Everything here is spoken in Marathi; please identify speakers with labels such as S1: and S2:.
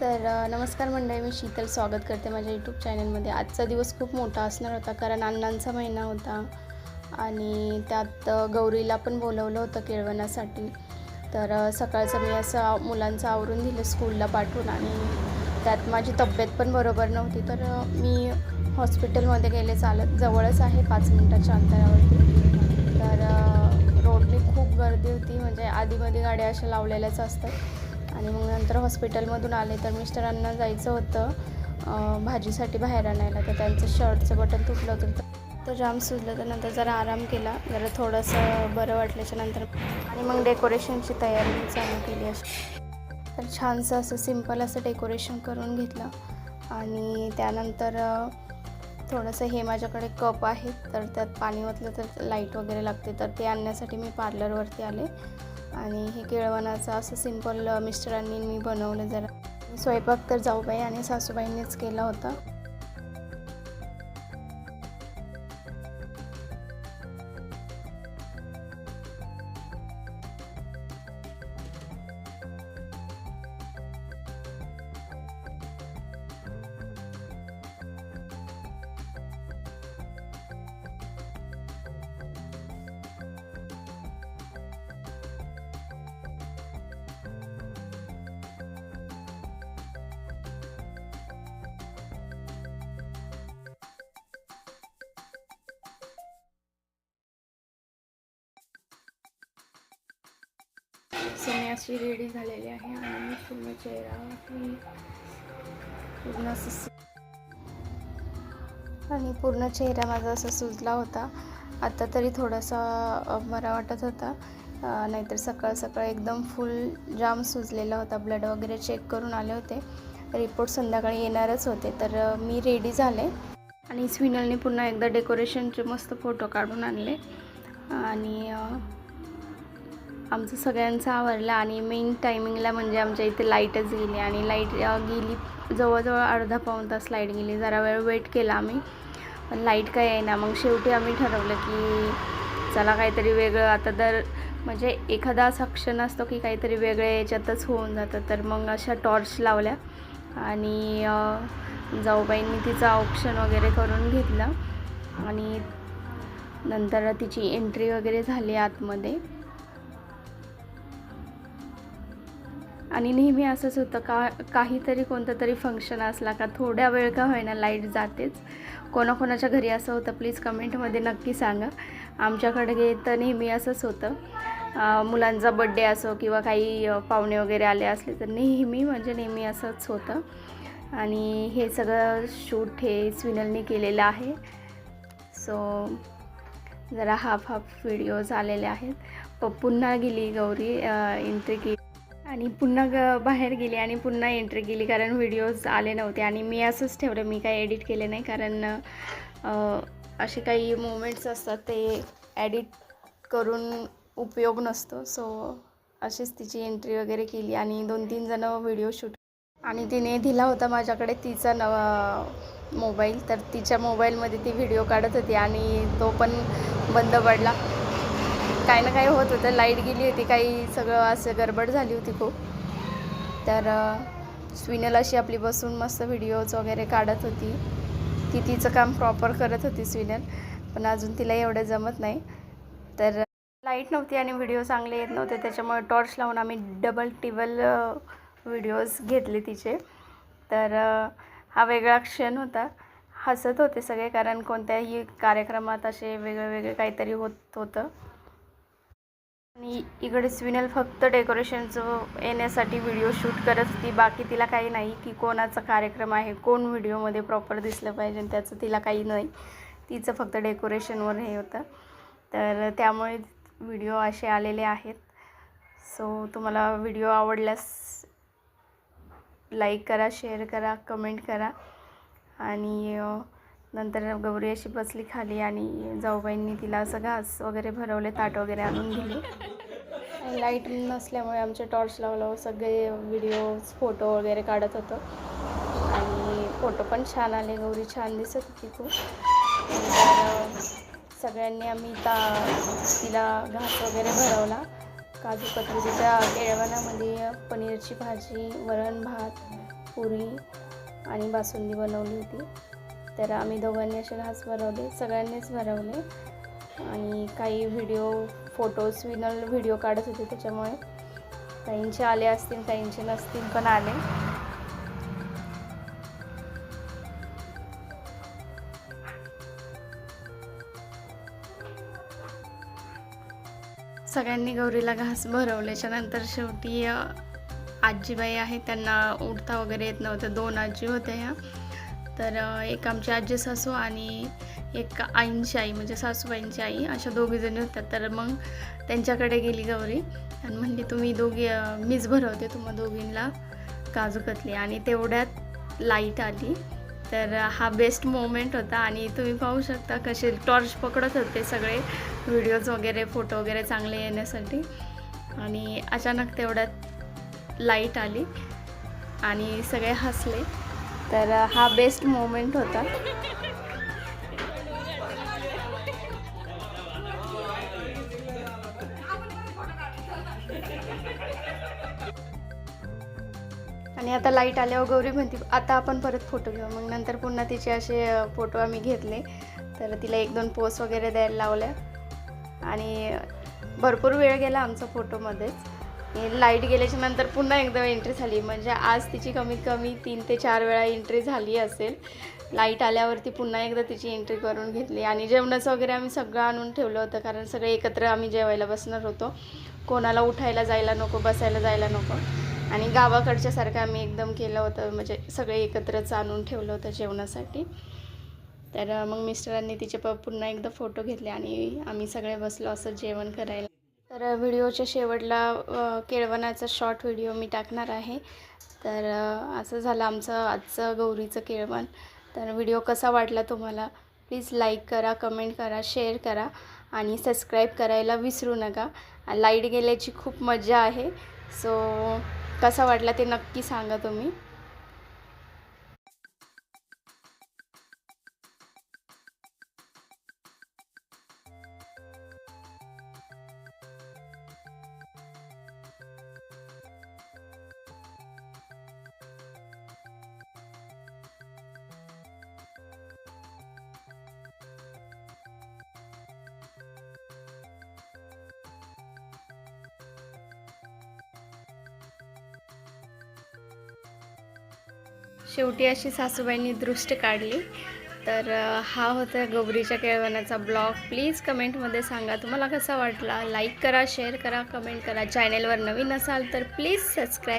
S1: तर नमस्कार मंडळी मी शीतल स्वागत करते माझ्या यूट्यूब चॅनलमध्ये आजचा दिवस खूप मोठा असणार होता कारण अण्णांचा महिना होता आणि त्यात गौरीला पण बोलवलं होतं केळवणासाठी. तर सकाळचं मी असं मुलांचं आवरून दिलं स्कूलला पाठवून आणि त्यात माझी तब्येत पण बरोबर नव्हती. तर मी हॉस्पिटलमध्ये गेले चालत जवळच आहे पाच मिनटाच्या अंतरावरती. तर रोडने खूप गर्दी होती म्हणजे आधीमध्ये गाड्या अशा लावलेल्याच असतात. आणि मग नंतर हॉस्पिटलमधून आले तर मिस्टरांना जायचं होतं भाजीसाठी बाहेर आणायला. तर त्यांचं शर्टचं बटन तुटलं होतं. तर जाम सुजलं तर नंतर जरा आराम केला. जरा थोडंसं बरं वाटल्याच्या नंतर आणि मग डेकोरेशनची तयारी चालू केली अशी. तर छानसं असं सिंपल असं डेकोरेशन करून घेतलं. आणि त्यानंतर थोडंसं हे माझ्याकडे कप आहे तर त्यात पाणी ओतलं तर लाइट वगैरे लागते. तर ते आणण्यासाठी मी पार्लरवरती आले. आणि हे केळवणाचं असं सिंपल मिस्टरांनी मी बनवलं जरा. स्वयंपाक तर जाऊबाई आणि सासूबाईंनीच केला होता. मी अशी रेडी झालेली आहे आणि पूर्ण चेहरा पूर्ण असं आणि पूर्ण चेहरा माझा असा सुजला होता. आता तरी थोडासा बरा वाटत होता. नाहीतर सकाळ सकाळ एकदम फुल जाम सुजलेला होता. ब्लड वगैरे चेक करून आले होते. रिपोर्ट संध्याकाळी येणारच होते. तर मी रेडी झाले. आणि स्विनलने पुन्हा एकदा डेकोरेशनचे मस्त फोटो काढून आणले. आणि आमचं सगळ्यांचं आवरलं आणि मेन टायमिंगला म्हणजे आमच्या इथे लाईटच गेली आणि लाइट गेली जवळजवळ अर्धा पाऊण तास लाइट गेली. जरा वेळ वेट केला आम्ही पण लाइट काय आहे ना मग शेवटी आम्ही ठरवलं की चला काहीतरी वेगळं. आता तर म्हणजे एखादा असा क्षण असतो की काहीतरी वेगळ्या याच्यातच होऊन जातं. तर मग अशा टॉर्च लावल्या आणि जाऊबाईंनी तिचं ऑप्शन वगैरे करून घेतलं आणि नंतर तिची एंट्री वगैरे झाली आतमध्ये. आणि नेहमी असंच होतं का काहीतरी कोणतं तरी फंक्शन असला का थोड्या वेळ का होईना लाइट जातेच. कोणाकोणाच्या घरी असं होतं प्लीज कमेंटमध्ये नक्की सांगा. आमच्याकडे तर नेहमी असंच होतं. मुलांचा बड्डे असो किंवा काही पाहुणे वगैरे आले असले तर नेहमी म्हणजे नेहमी असंच होतं. आणि हे सगळं शूट हे स्विनलने केलेलं आहे. सो जरा हाफ हाफ व्हिडिओज आलेले आहेत. प पुन्हा गेली गौरी एंट्री केली. आणि पुन्हा ग बाहेर गेली आणि पुन्हा एंट्री केली कारण व्हिडिओज आले नव्हते. आणि मी असंच ठेवलं मी काही एडिट केले नाही कारण असे काही मोमेंट्स असतात ते ॲडिट करून उपयोग नसतो. सो अशीच तिची एंट्री वगैरे केली आणि दोन तीन जणं व्हिडिओ शूट आणि तिने दिला होता माझ्याकडे तिचा नवा मोबाईल तर तिच्या मोबाईलमध्ये ती व्हिडिओ काढत होती आणि तो पण बंद पडला. काही ना काही होत होतं. लाइट गेली होती काही सगळं असं गडबड झाली होती खूप. तर स्विनल अशी आपली बसून मस्त व्हिडिओज वगैरे काढत होती. ती तिचं काम प्रॉपर करत होती स्विनल पण अजून तिला एवढं जमत नाही. तर लाइट नव्हती आणि व्हिडिओ चांगले येत नव्हते त्याच्यामुळे टॉर्च लावून आम्ही डबल टिबल व्हिडिओज घेतले तिचे. तर हा वेगळा क्षण होता. हसत होते सगळे कारण कोणत्याही कार्यक्रमात असे वेगळे वेगळे काहीतरी होत होतं. आणि इकडे स्विनल फक्त डेकोरेशनचं येण्यासाठी व्हिडिओ शूट करत होती. बाकी तिला काही नाही. की कोणाचा कार्यक्रम आहे कोण व्हिडिओमध्ये प्रॉपर दिसलं पाहिजे आणि त्याचं तिला काही नाही. तिचं फक्त डेकोरेशनवर हे होतं. तर त्यामुळे व्हिडिओ असे आलेले आहेत. सो तुम्हाला व्हिडिओ आवडल्यास लाईक करा शेअर करा कमेंट करा. आणि नंतर गौरी अशी बसली खाली आणि जाऊबाईंनी तिला असं घास वगैरे भरवले ताट वगैरे आणून दिले. लाइट नसल्यामुळे आमचे टॉर्च लावलं सगळे व्हिडिओज फोटो वगैरे काढत होतो. आणि फोटो पण छान आले गौरी छान दिसत होती खूप. नंतर सगळ्यांनी आम्ही ता तिला घास वगैरे भरवला. काजू कतलीच्या केळवणामध्ये पनीरची भाजी वरण भात पुरी आणि बासुंदी बनवली होती. तर आम्ही दोघांनी असे घास भरवले सगळ्यांनीच भरवले. आणि काही व्हिडिओ फोटोज विनल व्हिडिओ काढत होते त्याच्यामुळे. काहींचे आले असतील काहींचे नसतील पण आले. सगळ्यांनी गौरीला घास भरवल्याच्या नंतर शेवटी आजीबाई आहेत त्यांना उठता वगैरे येत नव्हतं. दोन आजी होत्या ह्या. तर एक आमची आजी सासू आणि एक आईंची आई म्हणजे सासूबाईंची आई अशा दोघी जणी होत्या. तर मग त्यांच्याकडे गेली गौरी आणि म्हणली तुम्ही दोघी मीच भरवते तुम्हा दोघींना काजू कतली. आणि तेवढ्यात लाइट आली. तर हा बेस्ट मोमेंट होता आणि तुम्ही पाहू शकता कसे टॉर्च पकडत होते सगळे व्हिडिओज वगैरे फोटो वगैरे चांगले येण्यासाठी. आणि अचानक तेवढ्यात लाइट आली आणि सगळे हसले. तर हा बेस्ट मोमेंट होता. आणि आता लाइट आल्यावर गौरी म्हणते आता आपण परत फोटो घेऊ. मग नंतर पुन्हा तिचे असे फोटो आम्ही घेतले. तर तिला एक दोन पोस्ट वगैरे द्यायला लावल्या. आणि भरपूर वेळ गेला आमचा फोटोमध्येच लाइट गेल्याच्यानंतर पुन्हा एकदा एंट्री झाली. म्हणजे आज तिची कमीत कमी तीन ते चार वेळा एंट्री झाली असेल. लाइट आल्यावरती पुन्हा एकदा तिची एंट्री करून घेतली. आणि जेवणाचं वगैरे आम्ही सगळं आणून ठेवलं होतं कारण सगळे एकत्र आम्ही जेवायला बसणार होतो. कोणाला उठायला जायला नको बसायला जायला नको. आणि गावाकडच्यासारखं आम्ही एकदम केलं होतं म्हणजे सगळे एकत्रच आणून ठेवलं होतं जेवणासाठी. तर मग मिस्टरांनी तिचे प पुन्हा एकदा फोटो घेतले आणि आम्ही सगळे बसलो असं जेवण करायला. तर व्हिडिओच्या शेवटला केळवणाचा शॉर्ट व्हिडिओ मी टाकणार आहे. तर असं झालं आमचं आजचं गौरीचं केळवण. तर व्हिडिओ कसा वाटला तुम्हाला? प्लीज लाईक करा कमेंट करा शेअर करा आणि सबस्क्राईब करायला विसरू नका. लाइट गेल्याची खूप मजा आहे. सो कसा वाटला ते नक्की सांगा तुम्ही. शेवटी अशी सासूबाईंनी दृष्ट काढली. तर हा होता गौरीच्या केळवणाचा ब्लॉग. प्लीज कमेंटमध्ये सांगा तुम्हाला कसा वाटला. लाईक करा शेअर करा कमेंट करा. चॅनेलवर नवीन असाल तर प्लीज सबस्क्राईब